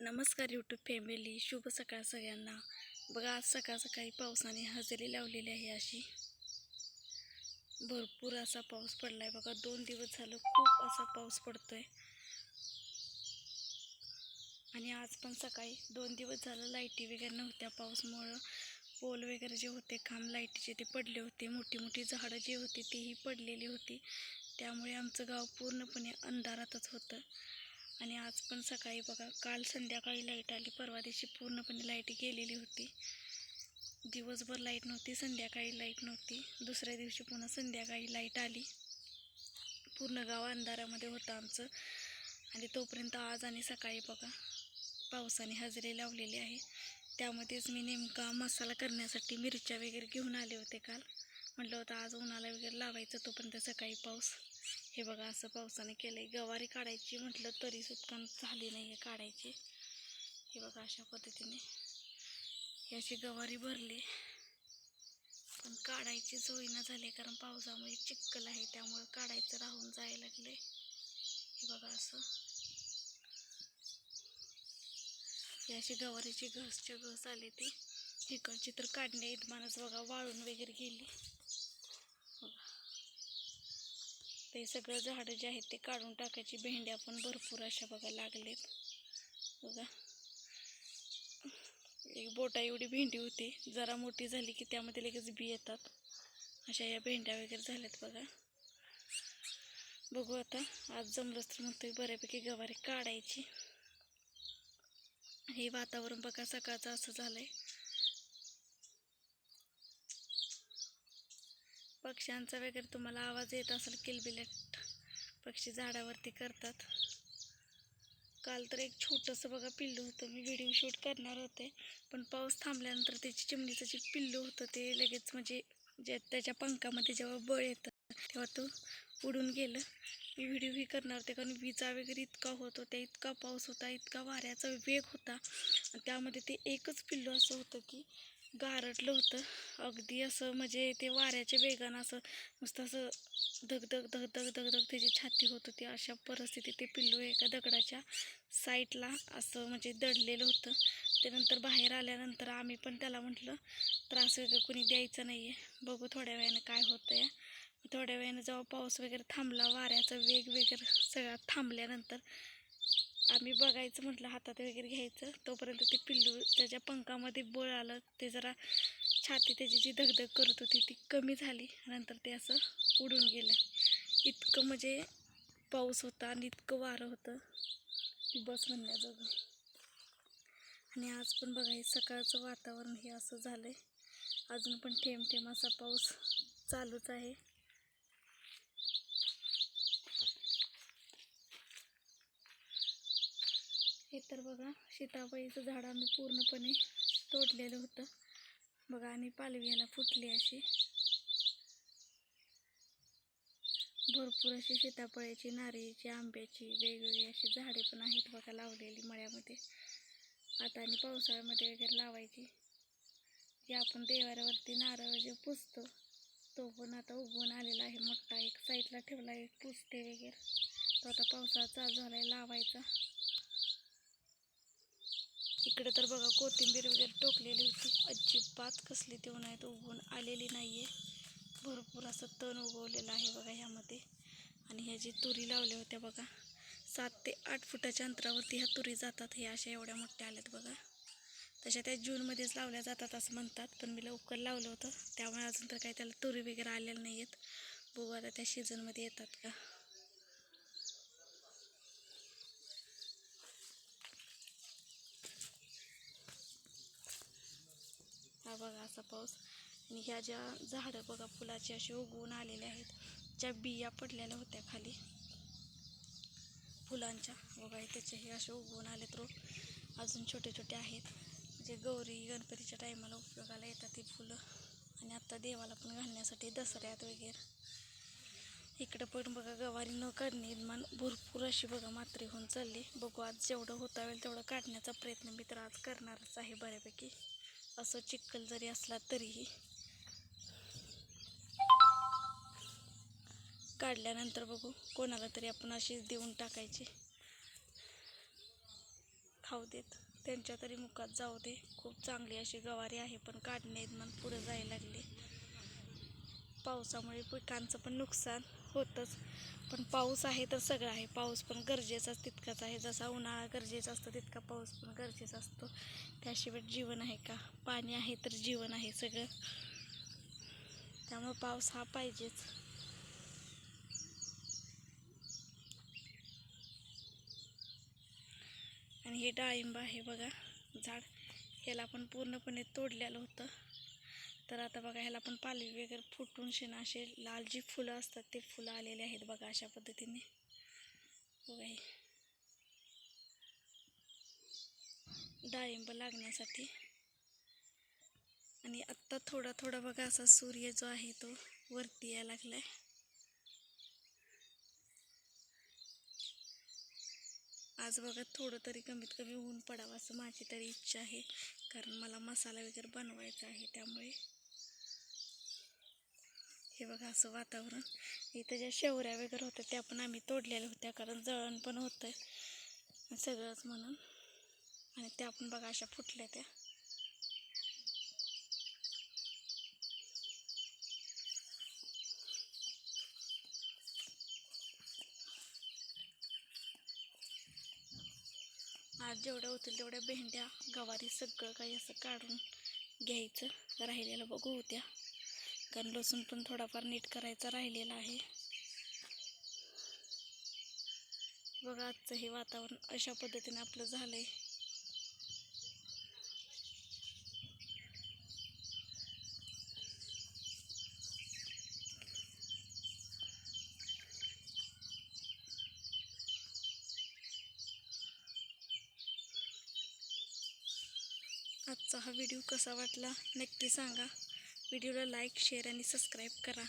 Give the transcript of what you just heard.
नमस्कार YouTube family शुभ सकाळ सगळ्यांना. बघा आज सकाळ सकाळी पावसाने हजेरी लावलेली आहे अशी. भरपूर असा पाऊस पडला आहे बघा. दोन दिवस झालं खूप असा पाऊस पडतो आहे आणि आज पण सकाळी दोन दिवस झालं लाईटी वगैरे नव्हत्या. पाऊसमुळं पोल वगैरे जे होते खांब लाईटीचे ते पडले होते. मोठी मोठी झाडं जी होती तीही पडलेली होती. त्यामुळे आमचं गाव पूर्णपणे अंधारातच होतं. आणि आज पण सकाळी बघा काल संध्याकाळी लाइट आली. परवा दिवशी पूर्णपणे लाइट गेलेली होती. दिवसभर लाइट नव्हती संध्याकाळी लाइट नव्हती. दुसऱ्या दिवशी पुन्हा संध्याकाळी लाइट आली. पूर्ण गाव अंधारामध्ये होतं आमचं. आणि तोपर्यंत आज आणि सकाळी बघा पावसाने हजेरी लावलेली आहे. त्यामध्येच मी नेमका मसाला करण्यासाठी मिरच्या वगैरे घेऊन आले होते काल. म्हटलं होतं आज उन्हाला वगैरे लावायचं तोपर्यंत सकाळी पाऊस. हे बघा असं पावसाने केलं आहे गवारी काढायची म्हटलं तरी सुटका झाली नाही आहे काढायची. हे बघा अशा पद्धतीने याची गवारी भरली. पण काढायची होईना झाली कारण पावसामुळे चिक्कल आहे त्यामुळं काढायचं राहून जायला लागले हे बघा असं. याची गवारीची घसच्या घस आली ती. तिकडची तर काढणे इतमानच बघा वाळून वगैरे गेली. बघा ते सगळं झाडं जे आहेत ते काढून टाकायची भेंड्या पण भरपूर अशा बघा लागलेत. बघा. एक बोटा एवढी भेंडी होती जरा मोठी झाली की त्यामध्ये लगेच बी येतात. अशा या भेंड्या वगैरे झाल्यात बघा. बघू आता आज जमलंच तर म्हणतोय बऱ्यापैकी गवारी काढायची. हे वातावरण बघा सकाळचं असं झालं आहे पक्ष्यांचा वगैरे तुम्हाला आवाज येत असेल किलबिलट पक्षी झाडावरती करतात. काल तर एक छोटंसं बघा पिल्लू होतं. मी व्हिडिओ शूट करणार होते पण पाऊस थांबल्यानंतर त्याची चिमणीचं जे पिल्लू होतं ते लगेच म्हणजे जे त्याच्या पंखामध्ये जेव्हा बळ येतं तेव्हा तो उडून गेलं. मी व्हिडिओही करणार होते कारण विजा वगैरे इतका होत होता इतका पाऊस होता इतका वाऱ्याचा वेग होता. त्यामध्ये ते एकच पिल्लू असं होतं की गारटलं होतं. अगदी असं म्हणजे ते वाऱ्याच्या वेगानं असं नुसतं असं धगधग धगधग धगधग त्याची छाती होत होती. अशा परिस्थितीत ते पिल्लू एका दगडाच्या साईडला असं म्हणजे दडलेलं होतं. त्यानंतर बाहेर आल्यानंतर आम्ही पण त्याला म्हटलं त्रास वगैरे कुणी द्यायचा नाही आहे बघू थोड्या वेळानं काय होतं या थोड्या वेळानं जेव्हा पाऊस वगैरे थांबला वाऱ्याचा वेग वगैरे सगळा थांबल्यानंतर आम्ही बघायचं म्हटलं हातात वगैरे घ्यायचं. तोपर्यंत ते पिल्लू त्याच्या पंखामध्ये बळ आलं. ते जरा छाती त्याची जी धगधग करत होती ती कमी झाली. नंतर ते असं उडून गेलं. इतकं म्हणजे पाऊस होता आणि इतकं वारं होतं. की बस म्हणण्याजोगं. आणि आज पण बघा हे सकाळचं वातावरण हे असं झालं आहे अजून पण थेंब थेंब असा पाऊस चालूच आहे. हे तर बघा सीताबाईचं झाड आम्ही पूर्णपणे तोडलेलं होतं. बघा आणि पालवी याला फुटली अशी. भरपूर अशी सीताफळाची नारळीची आंब्याची वेगवेगळी अशी झाडे पण आहेत बघा लावलेली मळ्यामध्ये. आता आणि पावसाळ्यामध्ये वगैरे लावायची. जे आपण देवाऱ्यावरती नारळ जे पुजतो तो पण आता उगवून आलेला आहे मोठा. एक साईडला ठेवला आहे पुसते वगैरे. तो आता पावसाळा चालू झाला आहे लावायचा. इकडे तर बघा कोथिंबीर वगैरे टोकलेली होती. अजिबात कसली ती उन्हाळ्यात उगवून आलेली नाही आहे भरपूर असं तण उगवलेलं आहे बघा ह्यामध्ये. आणि ह्या जी तुरी लावल्या होत्या बघा सात ते आठ फुटाच्या अंतरावरती ह्या तुरी जातात. हे अशा एवढ्या मोठ्या आल्यात बघा. तशा त्या जूनमध्येच लावल्या जातात असं म्हणतात पण मी लवकर लावलं होतं. त्यामुळे अजून तर काही त्याला तुरी वगैरे आलेल्या नाही आहेत बघू आता त्या सीझनमध्ये येतात का. बघा असा पाऊस. आणि ह्या ज्या झाडं बघा फुलाची अशी उगवून आलेल्या आहेत. ज्या बिया पडलेल्या होत्या खाली. फुलांच्या. बघा हे त्याचे हे असे उगवून आलेत तर अजून छोटे छोटे आहेत. जे गौरी गणपतीच्या टायमाला उपयोगाला येतात ती फुलं. आणि आत्ता देवाला पण घालण्यासाठी दसऱ्यात वगैरे. इकडं पण बघा गवारी न काढणे निर्माण भरपूर अशी बघा मात्री होऊन चालली. बघू आज जेवढं होता होईल तेवढं काढण्याचा प्रयत्न मी तर आज करणारच आहे बऱ्यापैकी. असं चिखल जरी असला तरीही काढल्यानंतर बघू कोणाला तरी आपण अशीच देऊन टाकायची. खाऊ देत. त्यांच्या तरी मुखात जाऊ दे. खूप चांगली अशी गवारी आहे पण काढणे मग पुढे जायला लागले. पावसामुळे पिकांचं पण नुकसान होतंच. पण पाऊस आहे तर सगळं आहे. पाऊस पण गरजेचाच तितकाच आहे. जसा उन्हाळा गरजेचा असतो तितका पाऊस पण गरजेचा असतो. त्याशिवाय जीवन आहे का? पाणी आहे तर जीवन आहे सगळं. त्यामुळे पाऊस हा पाहिजेच. आणि हे डाळिंब आहे बघा. झाड ह्याला पण पूर्णपणे तोडलेलं होतं. तर आता बघा ह्याला पण पालवी वगैरे फुटून शेणा असे लाल जी फुलं असतात ते फुलं आलेले आहेत बघा अशा पद्धतीने. बघा हे. डाळिंब लागण्यासाठी. आणि आत्ता थोडा थोडा बघा असा सूर्य जो आहे तो वरती यायला लागलाय. आज बघा थोडं तरी कमीत कमी ऊन पडावं असं माझी तरी इच्छा आहे. कारण मला मसाला वगैरे बनवायचा आहे त्यामुळे. हे बघा असं वातावरण. इथं ज्या शेवऱ्या वगैरे होत्या त्या पण आम्ही तोडलेल्या होत्या कारण जळण पण होतं सगळंच म्हणून. आणि त्या पण बघा अशा फुटल्या त्या. आज जेवढ्या होतील तेवढ्या भेंड्या गवारी सगळं काही असं काढून घ्यायचं. राहिलेलं बघू उद्या. कारण लसूण पण थोडाफार नीट करायचा राहिलेला आहे. बघा आजचं हे वातावरण अशा पद्धतीने आपलं झालंय. आजचा हा व्हिडिओ कसा वाटला नक्की सांगा. व्हिडिओला लाईक शेअर आणि सबस्क्राईब करा.